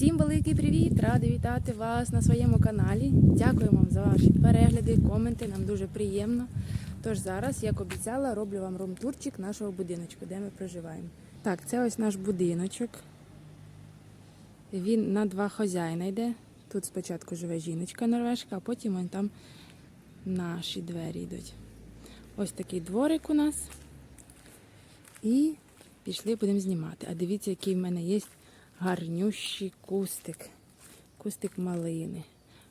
Всім великий привіт! Ради вітати вас на своєму каналі. Дякую вам за ваші перегляди, коменти. Нам дуже приємно. Тож зараз, як обіцяла, роблю вам рум-турчик нашого будиночку, де ми проживаємо. Так, це ось наш будиночок. Він на два хазяїна йде. Тут спочатку живе жіночка норвежка, а потім вон там наші двері йдуть. Ось такий дворик у нас. І пішли будемо знімати. А дивіться, який в мене є гарнющий кустик. Кустик малини.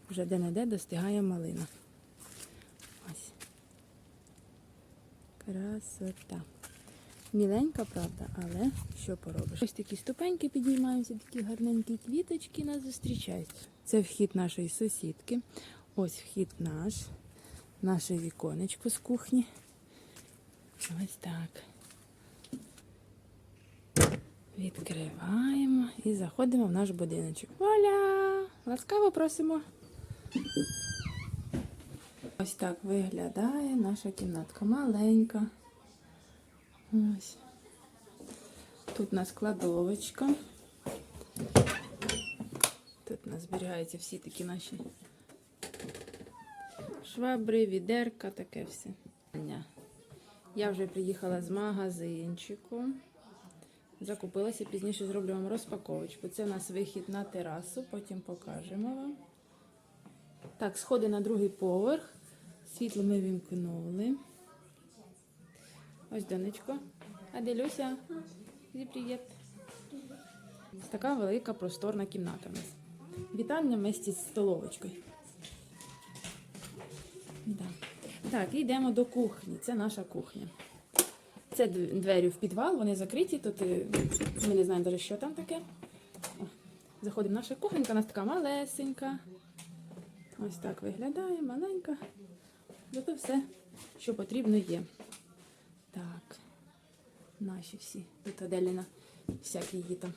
Вже де-не-де достигає малина. Ось. Красота. Міленька, правда, але що поробиш? Ось такі ступеньки підіймаються, такі гарненькі квіточки нас зустрічають. Це вхід нашої сусідки. Ось вхід наш, наше віконечко з кухні. Ось так. Відкриваємо і заходимо в наш будиночок. Вуаля! Ласкаво просимо. Ось так виглядає наша кімнатка. Маленька. Ось. Тут у нас кладовочка. Тут у нас зберігаються всі такі наші швабри, відерка, таке все. Я вже приїхала з магазинчику. Закупилася, пізніше зроблю вам розпаковочку. Це у нас вихід на терасу, потім покажемо вам. Так, сходи на другий поверх. Світло ми вімкнули. Ось донечко. Аделюся. Зі привіт. Така велика просторна кімната у нас. Вітальня вместе з столовочкою. Так, йдемо до кухні. Це наша кухня. Це двері в підвал, вони закриті. Тут ми не знаємо що там таке. О, Заходимо в наша кухонька, нас така малесенька. Ось так виглядає, маленька. Зато все, що потрібно є. Так, наші всі. Тут Аделіна всякі її там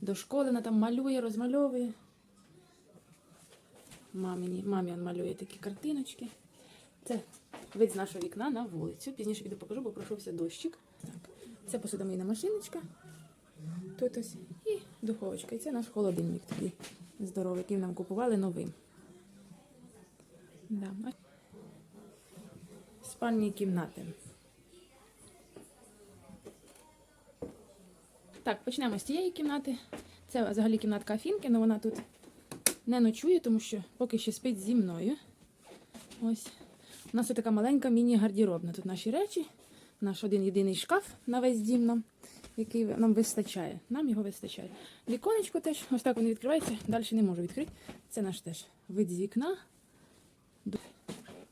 до школи, вона там малює, розмальовує. Мамі, мамі малює такі картиночки. Це вид з нашого вікна на вулицю. Пізніше піду покажу, бо пройшовся дощик. Так. Це посудомийна машиночка. Тут ось і духовочка. І це наш холодильник такий здоровий, який нам купували новим. Да. Спальні кімнати. Так, почнемо з цієї кімнати. Це взагалі кімнатка Афінки, але вона тут не ночує, тому що поки що спить зі мною. Ось. У нас така маленька міні-гардеробна. Тут наші речі, наш один єдиний шкаф на весь дім нам, який нам вистачає. Нам його вистачає. Віконечко теж, ось так воно відкривається, далі не можу відкрити. Це наш теж вид з вікна.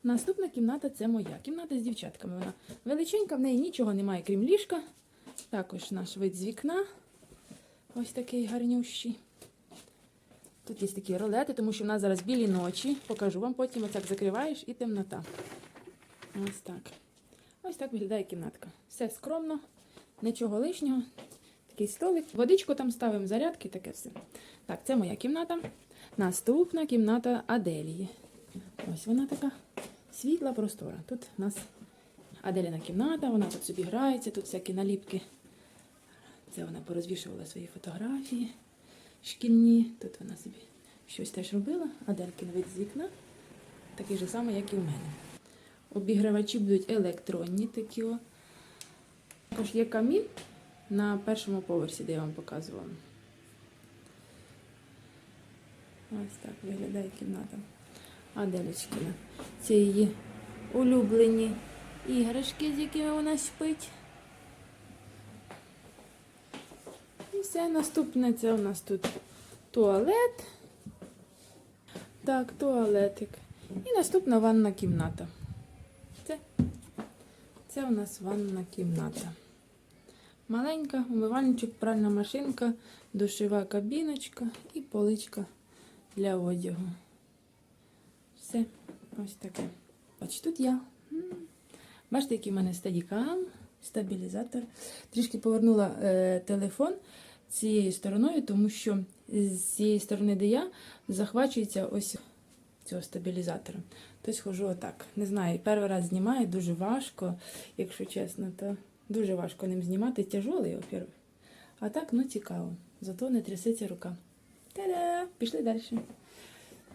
Наступна кімната це моя. Кімната з дівчатками. Вона величенька, в неї нічого немає, крім ліжка. Також наш вид з вікна. Ось такий гарнющий. Тут є такі ролети, тому що в нас зараз білі ночі. Покажу вам потім. Отак закриваєш і темнота. Ось так. Ось так виглядає кімнатка. Все скромно, нічого лишнього. Такий столик. Водичку там ставимо, зарядки, таке все. Так, це моя кімната. Наступна кімната Аделії. Ось вона така світла простора. Тут у нас Аделіна кімната, вона тут собі грається, тут всякі наліпки. Це вона порозвішувала свої фотографії шкільні. Тут вона собі щось теж робила. Аделькин вид з вікна, такий же самий, як і в мене. Обігрівачі будуть електронні такі. Також є камін на першому поверсі, де я вам показувала. Ось так виглядає кімната. Аделечкина. Це її улюблені іграшки, з якими вона спить. І все, наступне це у нас тут туалет. Так, туалетик. І наступна ванна кімната. Це, це у нас ванна кімната. Маленька, умивальничок, пральна машинка, душова кабіночка і поличка для одягу. Все, ось таке. Бачите, тут я. Бачите, який в мене стадікам, стабілізатор. Трішки повернула е, телефон цією стороною, тому що з цієї сторони, де я, захвачується ось цього стабілізатора. Тобто хожу отак. Не знаю, перший раз знімаю, дуже важко, якщо чесно, то дуже важко ним знімати. Тяжолий, во-первых. А так, ну цікаво. Зато не трясеться рука. Та Пішли далі.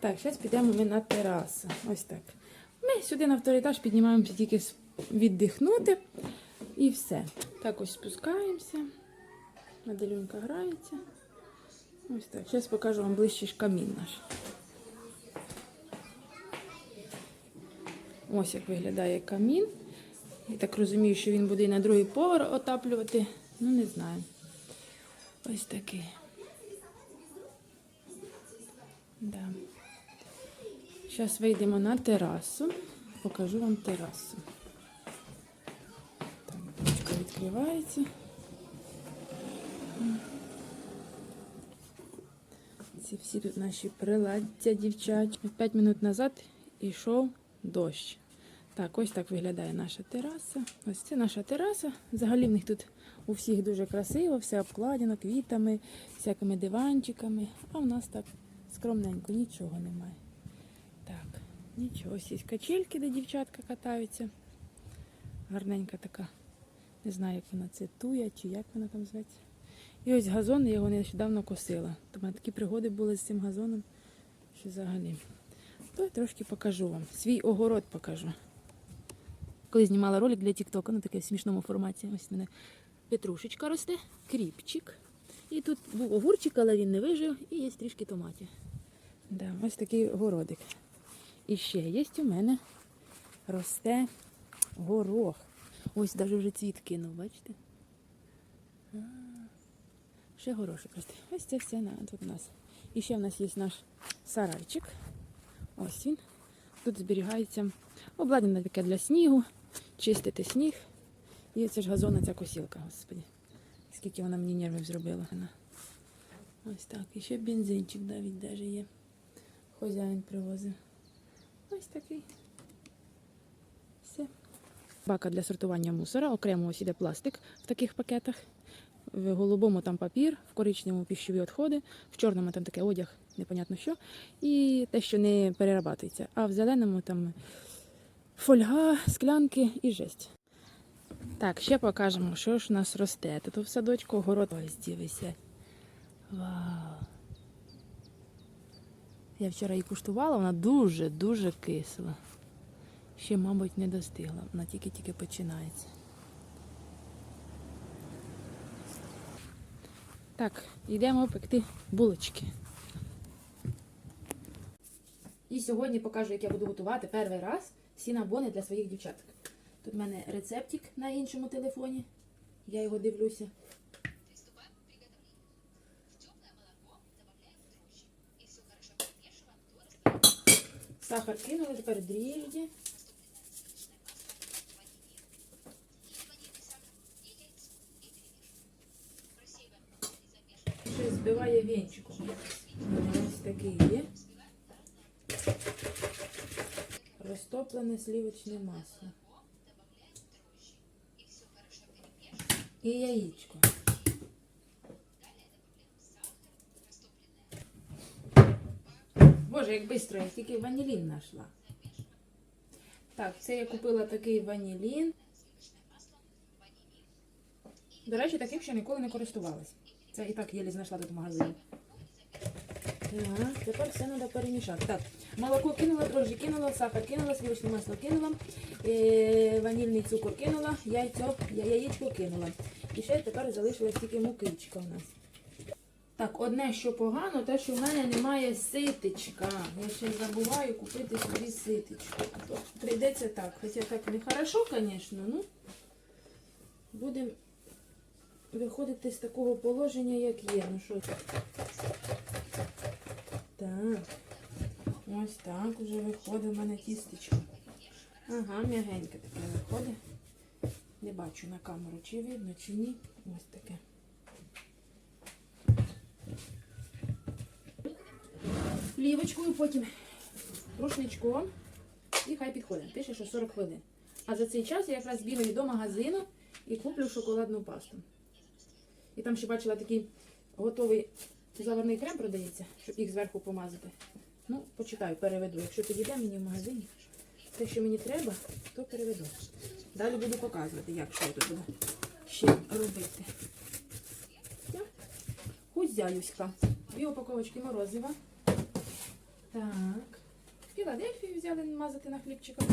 Так, зараз підемо ми на терасу. Ось так. Ми сюди на вторий етаж піднімаємося тільки віддихнути і все. Так ось спускаємося. Маделюнка грається. Ось так. Зараз покажу вам ближче ж камін наш. Ось як виглядає камін. Я так розумію, що він буде і на другий поверх отаплювати. Ну, не знаю. Ось такий. Да. Зараз вийдемо на терасу. Покажу вам терасу. Так, відкривається. Ці всі тут наші приладдя дівчат. П'ять минут назад йшов дощ. Так, ось так виглядає наша тераса. Ось це наша тераса. Взагалі в них тут у всіх дуже красиво, все обкладено квітами, всякими диванчиками. А в нас так скромненько, нічого немає. Так, нічого. Ось є качельки, де дівчатка катаються. Гарненька така. Не знаю, як вона це туя чи як вона там зветься. І ось газон, я його нещодавно косила. У мене такі пригоди були з цим газоном, що взагалі. То я трошки покажу вам. Свій огород покажу. Коли знімала ролик для Тіктока, ну таке в смішному форматі. Ось в мене петрушечка росте, кріпчик. І тут був огурчик, але він не вижив, і є трішки томатів. Да, ось такий городик. І ще є у мене росте горох. Ось навіть вже цвіт кинув, бачите? Ще горошок росте. Ось це все на, тут у нас. І ще в нас є наш сарайчик. Ось він. Тут зберігається обладнання таке для снігу, чистити сніг. І це ж газонна ця косілка, господи. Скільки вона мені нервів зробила. Вона. Ось так. І ще бензинчик навіть даже є. Хозяїн привозив. Ось такий. Все. Бака для сортування мусора. Окремо ось іде пластик в таких пакетах. В голубому там папір, в коричневому пищові відходи, в чорному там таке одяг, непонятно що. І те, що не перерабатується. А в зеленому там фольга, склянки і жесть. Так, ще покажемо, що ж у нас росте. Тут в садочку город ось дивися. Вау. Я вчора її куштувала, вона дуже-дуже кисла. Ще, мабуть, не достигла. Вона тільки-тільки починається. Так, йдемо пекти булочки. І сьогодні покажу, як я буду готувати перший раз сінабони для своїх дівчаток. Тут в мене рецептик на іншому телефоні. Я його дивлюся. Сахар кинули, тепер дріжджі. Збиває вінчиком. Ось такий є. Розтоплене сливочне масло. І яєчко. Боже, як швидко, я тільки ванілін знайшла. Так, це я купила такий ванілін. До речі, таким ще ніколи не користувалась. Це і так єлі знайшла тут в магазині. Так, тепер все треба перемішати. Так, молоко кинула, дрожжі кинула, сахар кинула, сливочне масло кинула, е, ванільний цукор кинула, яйцо, я- яєчко кинула. І ще тепер залишилась тільки мукичка у нас. Так, одне, що погано, те, що в мене немає ситечка. Я ще забуваю купити собі то прийдеться так. Хоча так не хорошо, звісно, ну будемо виходити з такого положення, як є. Ну що? Так. Ось так вже виходить в мене тістечко. Ага, м'ягеньке таке виходить. Не бачу на камеру, чи видно, чи ні. Ось таке. Плівочкою, потім рушничком і хай підходить. Пише, що 40 хвилин. А за цей час я якраз бігаю до магазину і куплю шоколадну пасту. І там ще бачила такий готовий заварний крем продається, щоб їх зверху помазати. Ну, почитаю, переведу. Якщо підійде мені в магазині, те, що мені треба, то переведу. Далі буду показувати, як що тут буду ще робити. Хузяюська. Дві упаковочки морозива. Так. Філадельфію взяли мазати на хлібчиком.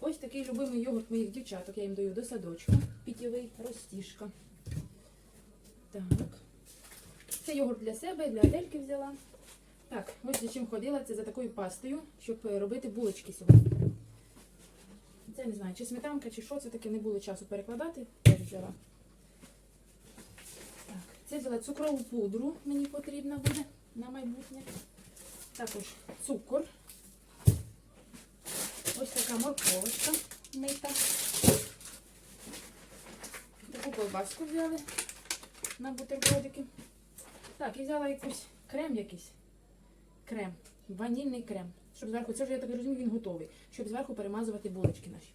Ось такий любимий йогурт моїх дівчаток. Я їм даю до садочку. Питєвий ростішка. Так. Це йогурт для себе, для Адельки взяла. Так, ось за чим ходила, це за такою пастою, щоб е, робити булочки сьогодні. Це не знаю, чи сметанка, чи що це таке, не було часу перекладати. Теж взяла. Так, це взяла цукрову пудру, мені потрібна буде на майбутнє. Також цукор. Ось така морковочка мита. Таку колбаску взяли на бутербродики. Так, і взяла якийсь крем якийсь. Крем. Ванільний крем. Щоб зверху, це вже я так розумію, він готовий. Щоб зверху перемазувати булочки наші.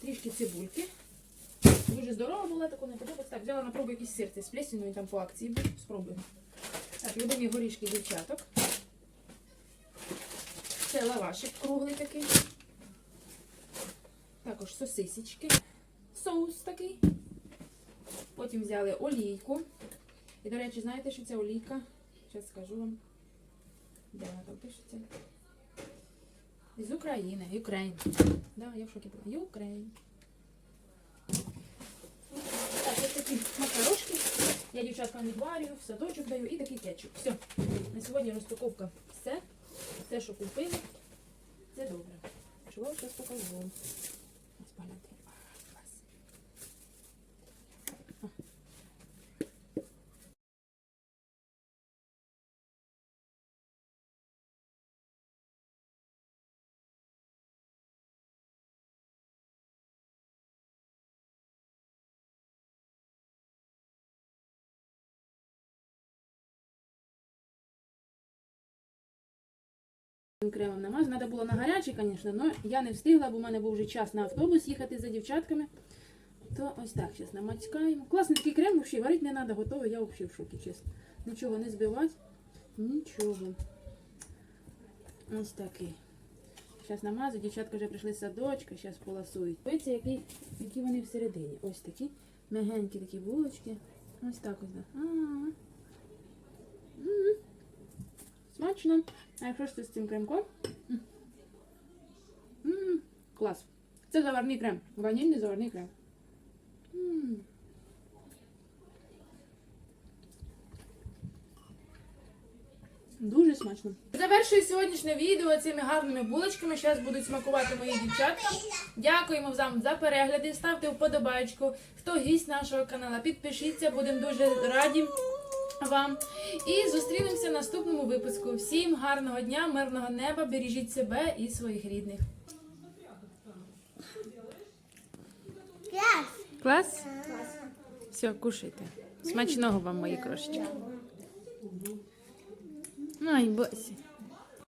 Трішки цибульки. Дуже здорова була, таку не подобається. Так, взяла на пробу якийсь сир, це з плесіною там по акції був. Спробуємо. Так, любимі горішки дівчаток. Це лавашик круглий такий. Також сосисечки. Соус такий. Потім взяли олійку. І, до речі, знаєте, що це олійка? Зараз скажу вам. Де вона там пишеться? З України. Ukraine. Да, я в шокі була. Ukraine. Так, ось такі макарошки. Я дівчаткам відварюю, в садочок даю і такий кетчуп. Все. На сьогодні розпаковка все. Все, що купили. Це добре. Чого зараз покажу. Кремом намазу. Надо було на гарячий, звісно, але я не встигла, бо в мене був вже час на автобус їхати за дівчатками. То ось так, зараз намацькаємо. Класний такий крем, взагалі варити не треба, готовий. Я взагалі в шокі, чесно. Нічого не збивати. Нічого. Ось такий. Зараз намазу, дівчатка вже прийшли з садочка, зараз поласують. Дивіться, які, які вони всередині. Ось такі мягенькі такі булочки. Ось так ось. да. А-а-а. М. Смачно. А якщо ж це з цим кремком? М. М, Клас. Це заварний крем. Ванільний заварний крем. М. Дуже смачно. Завершую сьогоднішнє відео цими гарними булочками. Зараз будуть смакувати мої дівчатка. Дякуємо вам за перегляди. Ставте вподобайку. Хто гість нашого каналу, підпишіться, будемо дуже раді вам. І зустрінемося в наступному випуску. Всім гарного дня, мирного неба, бережіть себе і своїх рідних. Клас? Все, кушайте. Смачного вам, мої крошечки. Ай, босі.